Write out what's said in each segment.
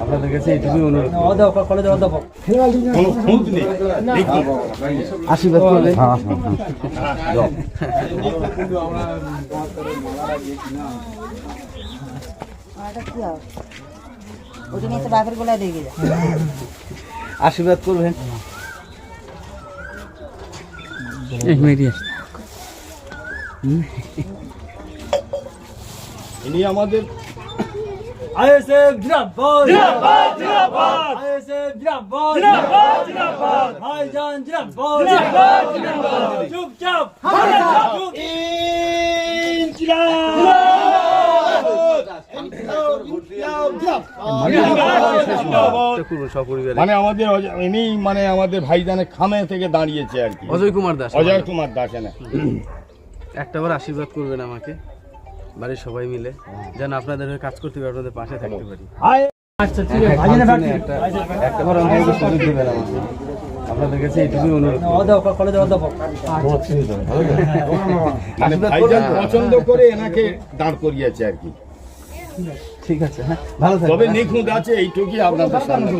আপনাদের কাছে এইটুকুই অনুরোধ অধ্যাপক কলেজের অধ্যাপক কোনো খুঁত নেই দেখুন আশীর্বাদ করবেন। এটা কি হবে ওটা নিয়ে তো বাপের গোলায় দিয়ে গেছে আশীর্বাদ করবেন ইনি আমাদের আইএসএফ আইএসএফ ভাইজান চুপচাপ। মানে আমাদের ইনি মানে আমাদের ভাইজানের খামে থেকে দাঁড়িয়েছে আর কি। অজয় কুমার দাস। অজয় কুমার দাস এনে। একটাবার আশীর্বাদ করবেন আমাকে। বাড়ির সবাই মিলে যেন আপনাদের কাজ করতে পারি আপনাদের পাশে থাকতে পারি। আচ্ছা আপনাদের কাছে এইটুকুই অনুরোধ কলেজের অধ্যাপক মানে? পছন্দ করে এনাকে দাঁড় করিয়েছে আর কি। ঠিক আছে হ্যাঁ ভালো তবে নিখুঁত আছে এইটুকুই আপনাদের সামনে।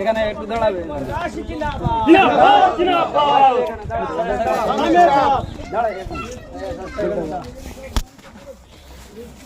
এখানে একটু দাঁড়াবে এটা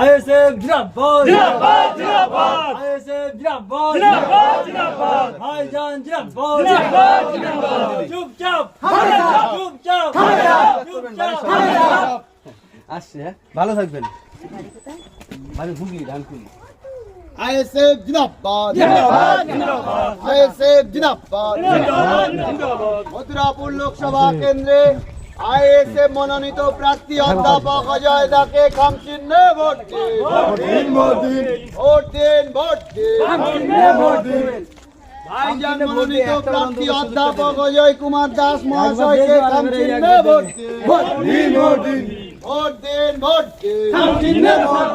আইএসএফ জিন্দাবাদ। জিন্দাবাদ জিন্দাবাদ। আইএসএফ জিন্দাবাদ। জিন্দাবাদ জিন্দাবাদ। ভাইজান জিন্দাবাদ। জিন্দাবাদ জিন্দাবাদ। চুপচাপ। চুপচাপ। চুপচাপ। আসছে ভালো থাকবেন। মানে হুগলি ধানকুলি আইএসএফ জিন্দাবাদ। জিন্দাবাদ জিন্দাবাদ। আইএসএফ জিন্দাবাদ। জিন্দাবাদ জিন্দাবাদ। মথুরাপুর লোকসভা কেন্দ্রে আইএসএফ মনোনীত প্রার্থী অধ্যাপক অজয় দাকে খাম চিহ্নে ভোট দিন। ভোট দিন ভোট দিন। ভাইজান মনোনীত প্রার্থী অধ্যাপক অজয় কুমার দাস মহাশয়কে খাম চিহ্নে ভোট দিন। ভোট দিন ভোট দিন। ভোট দিন ভোট দিন জিন্দাবাদ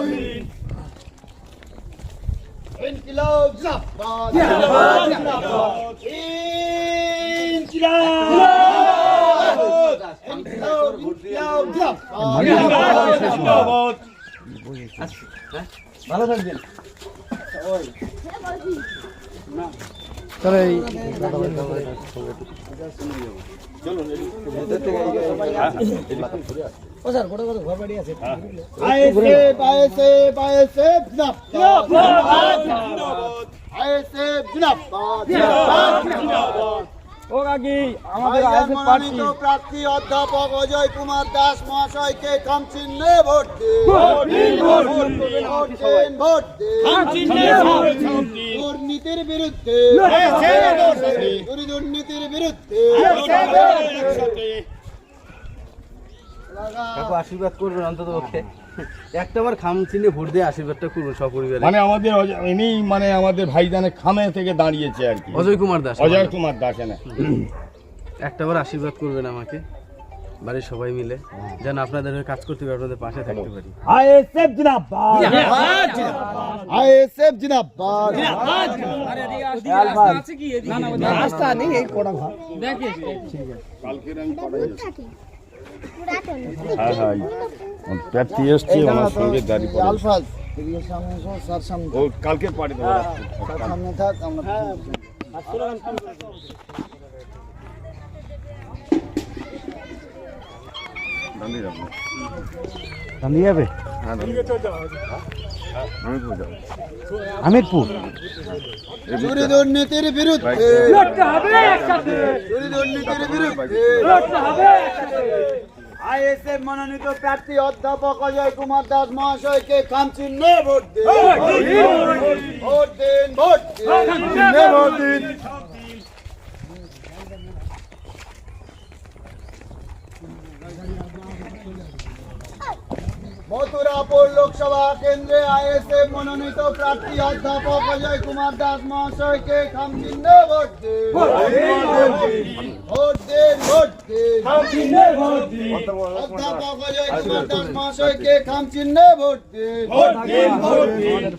ভালো থাকবেন। আইএসএফ জিন্দাবাদ। ও কাকি আমাদের ভাইজান পার্টি। প্রার্থী অধ্যাপক অজয় কুমার দাস মহাশয়কে খাম চিহ্নে ভোট দিন ভোট দিন। ভোট দিন দুর্নীতির বিরুদ্ধে। দুর্নীতির বিরুদ্ধে। কাকু আশীর্বাদ করবেন অন্তত ওকে একটাবার খাম চিনে ভোট দিয়ে আশীর্বাদটা করুন সপরিবারে। মানে আমাদের ইনি মানে আমাদের ভাইজানের খামে থেকে দাঁড়িয়েছে আর কি। অজয় কুমার দাস অজয় কুমার দাস এনে। একটাবার আশীর্বাদ করবেন আমাকে বাড়ির সবাই মিলে। যেন আপনাদের কাজ করতে পারি আপনাদের পাশে থাকতে পারি। আইএসএফ জিন্দাবাদ। আইএসএফ জিন্দাবাদ। কালকের আমি পাঠাই হ্যাঁ হ্যাঁ প্রার্থী এসছে ওনার সঙ্গে দাঁড়িয়ে পড়ে। আলফাজ এদিকে সামনে এসো, স্যার সামনে ও কালকে পাঠিয়ে দেবো স্যার সামনে থাক আমরা দাঁড়িয়ে যাব? হ্যাঁ চুরি দুর্নীতির বিরুদ্ধে। চুরি দুর্নীতির বিরুদ্ধে। লড়তে হবে একসাথে। আইএসএফ মনোনীত প্রার্থী অধ্যাপক অজয় কুমার দাস মহাশয়কে খাম চিহ্নে ভোট দিন ভোট দিন। ভোট দিন ভোট দিন। মথুরাপুর লোকসভা কেন্দ্রে আইএসএফ মনোনীত প্রার্থী অধ্যাপক অজয় কুমার দাস মহাশয়কে খাম চিহ্নে ভোট দিন ভোট দিন ভোট দিন অধ্যাপক অজয় কুমার দাস মহাশয়কে খাম চিহ্নে ভোট দিন ভোট দিন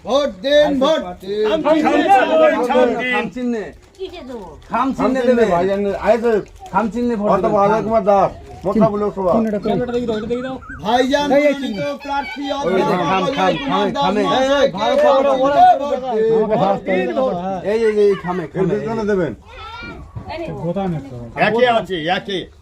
ভোট দিন ভোট দিন খাম চিহ্নে খাম চিহ্নে দেবে খাম চিহ্নে ভোট দেবে কুমার দাস মোটামুটি লোকসভা ভাইজান মনোনীত প্রার্থী খাম, অধ্যাপক অজয় কুমার দাস। খামে, মহাশয়কে আছে চিহ্নে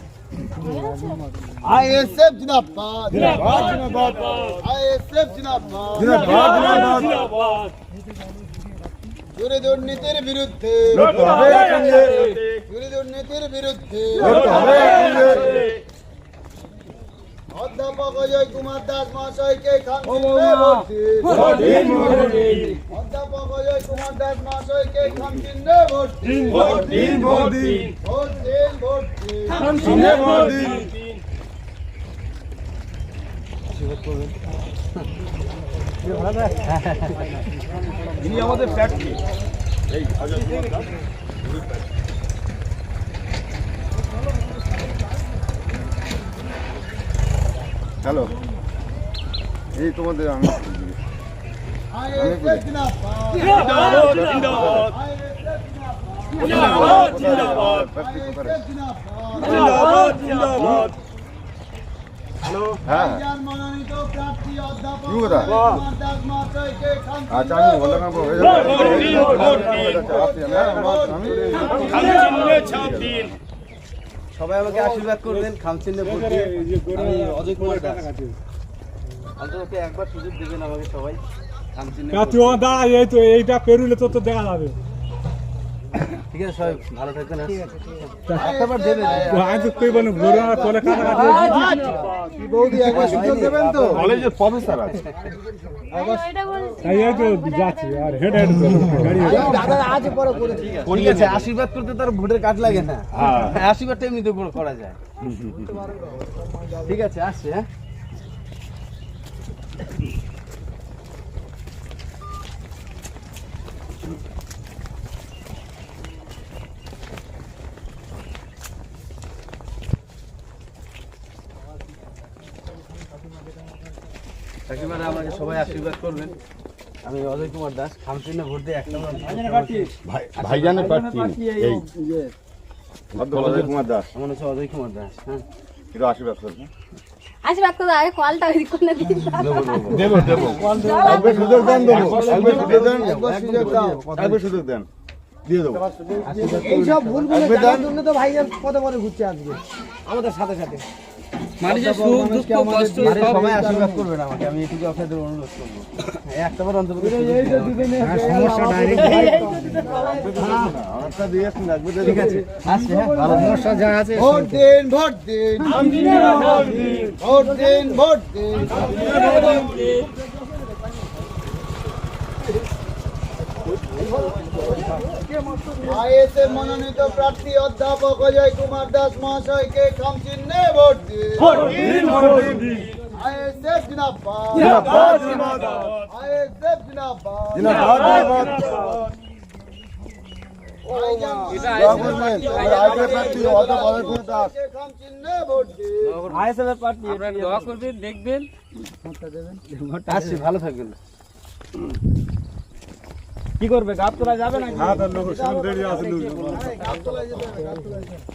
আইএসএফ জিন্দাবাদ জিন্দাবাদ আইএসএফ জিন্দাবাদ জিন্দাবাদ চুরি দুর্নীতির বিরুদ্ধে চুরি দুর্নীতির বিরুদ্ধে অধ্যাপক অজয় কুমার দাস মহাশয়কে খান চিহ্নে ভোট দিন অধ্যাপক অজয় কুমার দাস মহাশয়কে খান চিহ্নে ভোট দিন ভোট দিন ভোট ইনি আমাদের প্রার্থী এই হ্যালো এই তোমাদের আমি জিন্দাবাদ। জিন্দাবাদ জিন্দাবাদ। হ্যাঁ আচ্ছা আমি বললাম সবাই আমাকে আশীর্বাদ করবেন খাম চিহ্নে ভোট দিয়ে আমি অজয় কুমার দাস অন্তত একবার সুযোগ দিবেন আমাকে সবাই খাম চিহ্নে ভোট তুই দা এই তো এইটা পেরুলে তো তো দেখা যাবে ঠিক আছে সবাই ভালো থাকবেন একবার দেবেন। আমি তো কই বলব। ঘুরে তোলে কাছাকাছি বৌদি একবার সুযোগ দেবেন তো? কলেজের প্রফেসর আছে। তাই তো যাচ্ছি আর হেড হেড দাদা আজ পরে করে ঠিক আছে আশীর্বাদ করতে তো আর ভোটের কাজ লাগে না। হ্যাঁ, আশীর্বাদটা এমনিতে করা যায়। ঠিক আছে আসছে হ্যাঁ। কাকিমারা আমাকে সবাই আশীর্বাদ করবেন। আমি অজয় কুমার দাস খামচিহ্নে ভোট দিয়ে এক নম্বর ভাই ভাইজানের প্রার্থী এই অজয় কুমার দাস। আমার হচ্ছে অজয় কুমার দাস হ্যাঁ। একটু আশীর্বাদ করবেন। আশীর্বাদ করে আগে কলটা ওই করে দিন। দেবো দেবো। একবার সুযোগ দেন দেবো। একবার সুযোগ দেন একবার সুযোগ দাও। একবার সুযোগ দেন। দিয়ে দেবো। এইসব ভুলগুলো জানার জন্য তো ভাইজান ঘুরছে আজকে। আমাদের সাথে সাথে। মানুষের সুখ দুঃখ কষ্ট সবাই আশীর্বাদ করবেন আমাকে আমি এটুকু আপনাদের অনুরোধ করব। একটা অন্তত সমস্যা ডাইরেক্ট আমারটা দিয়েছেন একবার ঠিক আছে আসছে হ্যাঁ সমস্যা যা আছে ভোট দিন ভোট দিন। ভোট দিন ভোট দিন। আইএসএ মনোনীত প্রার্থী অধ্যাপক অজয় কুমার দাস মহাশয়কে খাম চিহ্নে ভোট দিন আইএসএফ জিন্দাবাদ। জিন্দাবাদ দেখবেন। ভালো থাকবেন। কি করবে? গাব তোলা যাবে না হ্যাঁ তার লোক শুনতে আছে লোক। গাবতলায় যেতে হবে গাবতলায় যেতে হবে।